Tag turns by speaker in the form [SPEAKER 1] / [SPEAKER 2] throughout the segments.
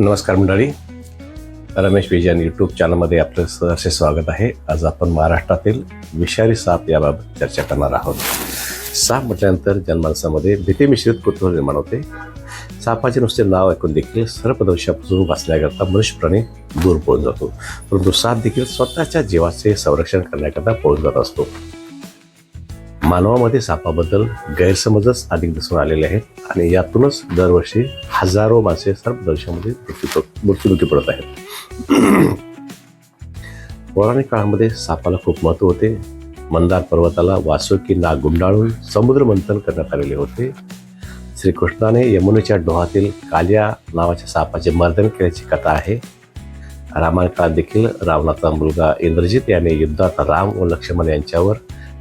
[SPEAKER 1] नमस्कार मंडळी. रमेश विजयन यूट्यूब चॅनलमध्ये आपलं सहर्ष स्वागत आहे. आज आपण महाराष्ट्रातील विषारी साप याबाबत चर्चा करणार आहोत. साप म्हटल्यानंतर जनमानसामध्ये भीती मिश्रित कुतूहल निर्माण होते. सापाचे नुसते नाव ऐकून देखील सर्पदंशापासून वाचण्याकरता मनुष्य प्राणी दूर पळून जातो. परंतु साप देखील स्वतःच्या जीवाचे संरक्षण करण्याकरता पळून जात असतो. मानवामध्ये सापाबद्दल गैरसमजच अधिक दिसून आलेले आहेत आणि यातूनच दरवर्षी हजारो मासे सर्पदंशामध्ये मृत्यू मृत्युमुखी पडत आहेत. पौराणिक काळामध्ये सापाला खूप महत्त्व होते. मंदार पर्वताला वासुकी नाग गुंडाळून समुद्र मंथन करण्यात आलेले होते. श्रीकृष्णाने यमुनेच्या डोहातील कालिया नावाच्या सापाचे मर्दन केल्याची कथा आहे. रामायण काळात देखील रावणाचा मुलगा इंद्रजित याने युद्धात राम व लक्ष्मण यांच्यावर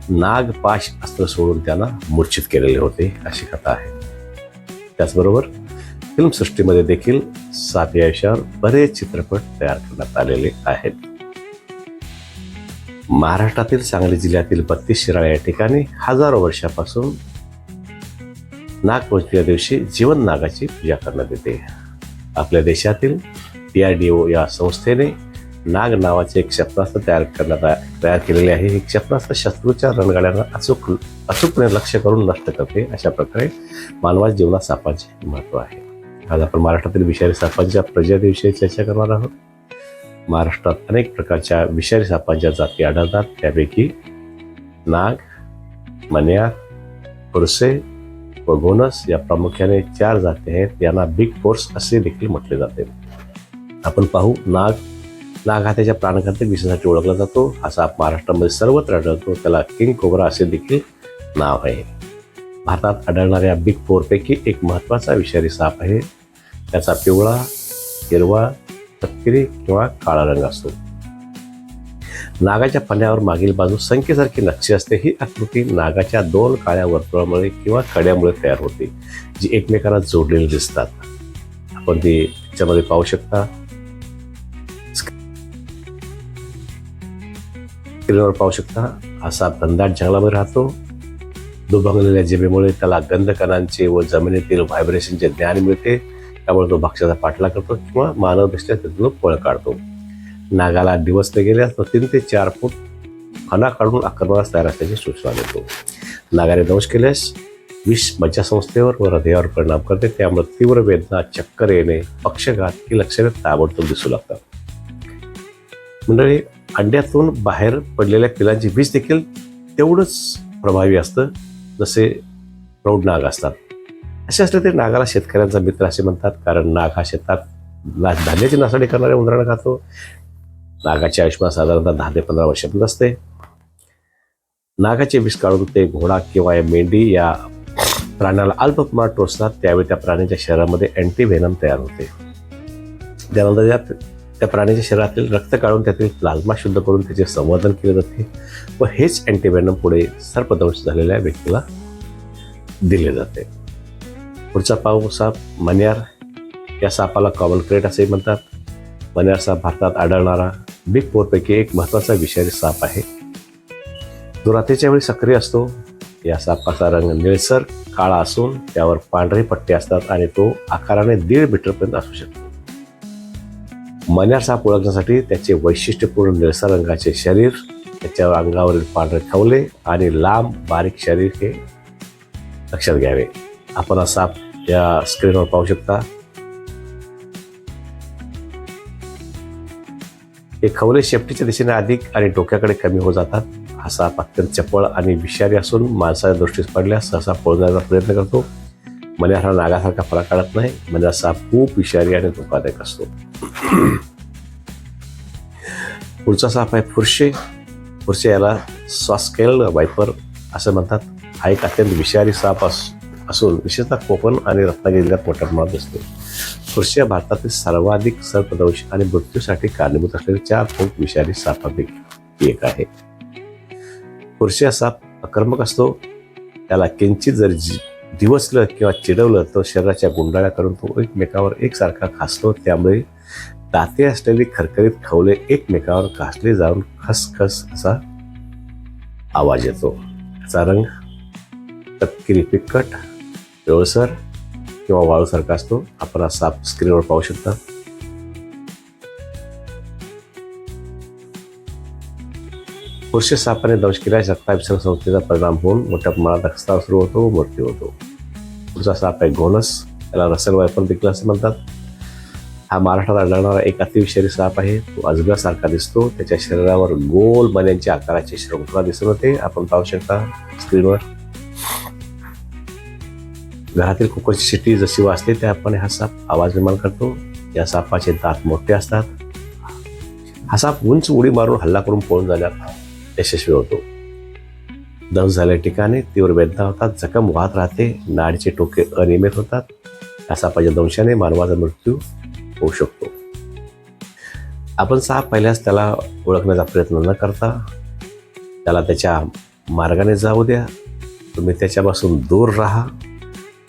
[SPEAKER 1] नागपाश अस्त्र सोडून त्यांना मूर्छित केलेले होते अशी कथा आहे. त्याचबरोबर फिल्मसृष्टीमध्ये देखील सात या विषयावर बरेच चित्रपट तयार करण्यात आलेले आहेत. महाराष्ट्रातील सांगली जिल्ह्यातील बत्तीस शिराळा या ठिकाणी हजारो वर्षापासून नागपंचमीच्या दिवशी जीवन नागाची पूजा करण्यात येते. आपल्या देशातील डी आर डी ओ या संस्थेने नाग नावाचे एक क्षेपणास्त्र तयार करण्यात तयार केलेले आहे. हे क्षेपणास्त्र शत्रूच्या रणगाड्यांना अचूक अचूकपणे लक्ष करून नष्ट करते. अशा प्रकारे मानवाच्या जीवनात सापांचे महत्त्व आहे. आज आपण महाराष्ट्रातील विषारी सापांच्या प्रजातीविषयी चर्चा करणार आहोत. महाराष्ट्रात अनेक प्रकारच्या विषारी सापांच्या जाती आढळतात. त्यापैकी नाग मन्यार पुरसे व बोनस या प्रामुख्याने चार जाती आहेत. यांना बिग फोर्स असे देखील म्हटले जाते. आपण पाहू नाग नाग हा त्याच्या प्राणघातक विषयासाठी ओळखला जातो. हा साप महाराष्ट्रामध्ये सर्वत्र आढळतो. त्याला किंग कोबरा असे देखील नाव आहे. भारतात आढळणाऱ्या बिग फोरपैकी एक महत्त्वाचा विषारी साप आहे. त्याचा पिवळा हिरवा तपकिरी किंवा काळा रंग असतो. नागाच्या फण्यावर मागील बाजू संख्येसारखी नक्षी असते. ही आकृती नागाच्या दोन काळ्या वर्तुळामुळे किंवा कड्यामुळे तयार होते जी एकमेकांना जोडलेली दिसतात. आपण ती त्याच्यामध्ये पाहू शकता. स्क्रीनवर पाहू शकता. असा साप घनदाट जंगलामध्ये राहतो. दुभंगलेल्या जिभेमुळे त्याला गंधकणांचे व जमिनीतील व्हायब्रेशनचे ज्ञान मिळते. त्यामुळे तो भक्ष्याचा पाठला करतो किंवा मानवदृष्ट्या तो पळ काढतो. नागाला दिवसले गेल्यास तो तीन ते चार फूट फणा काढून आक्रमणास तयार असल्याची सूचना देतो. नागाने दंश केल्यास विष मज्जासंस्थेवर व हृदयावर परिणाम करते. त्यामुळे तीव्र वेदना चक्कर येणे पक्षघात ही लक्षणे ताबडतोब दिसू लागतात. मंडळी अंड्यातून बाहेर पडलेल्या पिलांची वीज देखील तेवढंच प्रभावी असतं जसे प्रौढ नाग असतात. असे असले तरी नागाला शेतकऱ्यांचा मित्र असे म्हणतात कारण नाग हा शेतात ना धान्याची नासाडी करणाऱ्या उंदरांना खातो. नागाचे आयुष्यमान साधारणतः दहा ते पंधरा वर्षापर्यंत असते. नागाचे विष काढून ते घोडा किंवा या मेंढी या प्राण्याला अल्प प्रमाणात टोचतात त्यावेळी त्या प्राण्याच्या शरीरामध्ये अँटीव्हेनम तयार होते. त्यानंतर त्यात त्या प्राण्याच्या शरीरातील रक्त काढून त्यातील प्लाझ्मा शुद्ध करून त्याचे संवर्धन केले जाते व हेच अँटीव्हेनम पुढे सर्पदंश झालेल्या व्यक्तीला दिले जाते. पुढचा पाऊ साप मन्यार या सापाला कॉमन क्रेट असेही म्हणतात. मन्यार साप भारतात आढळणारा बिग फोरपैकी एक महत्त्वाचा विषारी साप आहे. तो रात्रीच्या वेळी सक्रिय असतो. या सापाचा रंग निळसर काळा असून त्यावर पांढरे पट्टे असतात आणि तो आकाराने दीड मीटरपर्यंत असू शकतो. मन्यार साप ओळखण्यासाठी त्याचे वैशिष्ट्यपूर्ण निळसर रंगाचे शरीर त्याच्या अंगावरील पांढरे खवले आणि लांब बारीक शरीर हे लक्षात घ्यावे. आपण हा साप या स्क्रीनवर पाहू शकता. हे खवले शेपटीच्या दिशेने अधिक आणि डोक्याकडे कमी होत जातात. हा साप अत्यंत चपळ आणि विषारी असून माणसाच्या दृष्टीस पडल्यास सहसा पळण्याचा प्रयत्न करतो. मन्यार हा नागासारखा फरक काढत नाही. म्हणजे मन्यार साप खूप विषारी आणि धोकादायक असतो. पुढचा साप आहे फुरशे. फुरशे याला स्वास्केल वायपर असं म्हणतात. हा एक अत्यंत विषारी साप अस असून विशेषतः कोकण आणि रत्नागिरी जिल्ह्यात मोठ्या प्रमाणात दिसतो. फुरशी हा भारतातील सर्वाधिक सर्पदंश आणि मृत्यूसाठी कारणीभूत असलेले चार खूप विषारी सापापैकी एक आहे. फुरशी हा साप आक्रमक असतो. त्याला किंचित जर दिवसलं किंवा चिडवलं तर शरीराच्या गुंडाळ्या करून तो एकमेकावर एकसारखा खासतो. त्यामुळे दाते असलेले खरखरीत खवले एकमेकावर घासले जाऊन खसखस असा आवाज येतो. त्याचा रंग तपकिरी पिकट पिवळसर किंवा वाळूसारखा असतो. आपण साफ स्क्रीनवर पाहू शकता. पुरुष सापाने दंश केल्यास रक्ताभिसरण संस्थेचा परिणाम होऊन मोठ्या प्रमाणात रक्तस्राव सुरू होतो व मृत्यू होतो. पुढचा साप आहे घोनस त्याला रसल वायपर देखील असे म्हणतात. हा महाराष्ट्रात आढळणारा एक अतिविषारी साप आहे. तो अजगरसारखा दिसतो. त्याच्या शरीरावर गोल मण्यांच्या आकाराची श्रृंखला दिसून होते. आपण पाहू शकता स्क्रीनवर घरातील कुकरची शिट्टी जशी वाजते त्याप्रमाणे हा साप आवाज निर्माण करतो. या सापाचे दात मोठे असतात. हा साप उंच उडी मारून हल्ला करून पळून जाण्यात यशस्वी होतो. दंश झालेल्या ठिकाणी तीव्र वेदना होतात जखम वाहत राहते नाडीचे टोके अनियमित होतात. असा पंचदंशाने दंशाने मानवाचा मृत्यू होऊ शकतो. आपण साप पाहिल्यास त्याला ओळखण्याचा प्रयत्न न करता त्याला त्याच्या मार्गाने जाऊ द्या. तुम्ही त्याच्यापासून दूर राहा.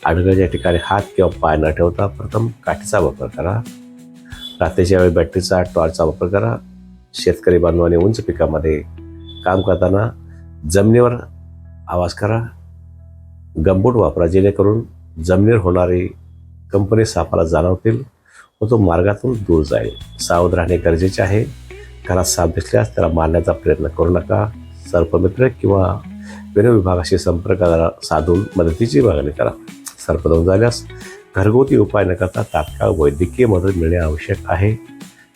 [SPEAKER 1] आडगळच्या ठिकाणी हात किंवा पाय न ठेवता प्रथम काठीचा वापर करा. रात्रीच्या वेळी बॅटरीचा टॉर्चचा वापर करा. शेतकरी बांधवाने उंच पिकामध्ये काम करताना जमिनीवर आवाज करा. गंबूट वापरा जेणेकरून जमिनीवर होणारी कंपनी सापाला जाणवतील व तो मार्गातून दूर जाईल. सावध राहणे गरजेचे आहे. घरात साप दिसल्यास त्याला मारण्याचा प्रयत्न करू नका. सर्पमित्र किंवा वन विभागाशी संपर्क साधून मदतीची मागणी करा. सर्पदंश झाल्यास घरगुती उपाय न करता तात्काळ वैद्यकीय मदत मिळणे आवश्यक आहे.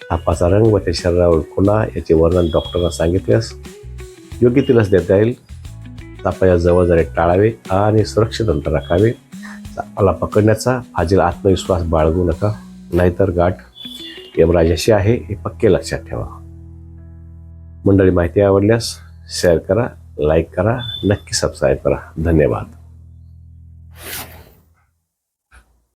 [SPEAKER 1] सापाचा रंग व त्या शरीरावर खुणा याचे वर्णन डॉक्टरना सांगितल्यास योग्य ती लस देता येईल. तापाच्या जवळ टाळावे आणि सुरक्षित अंतर राखावे. तापाला पकडण्याचा फाजील आत्मविश्वास बाळगू नका नाहीतर गाठ यमराजाशी आहे हे पक्के लक्षात ठेवा. मंडळी माहिती आवडल्यास शेअर करा लाईक करा नक्की सबस्क्राईब करा. धन्यवाद.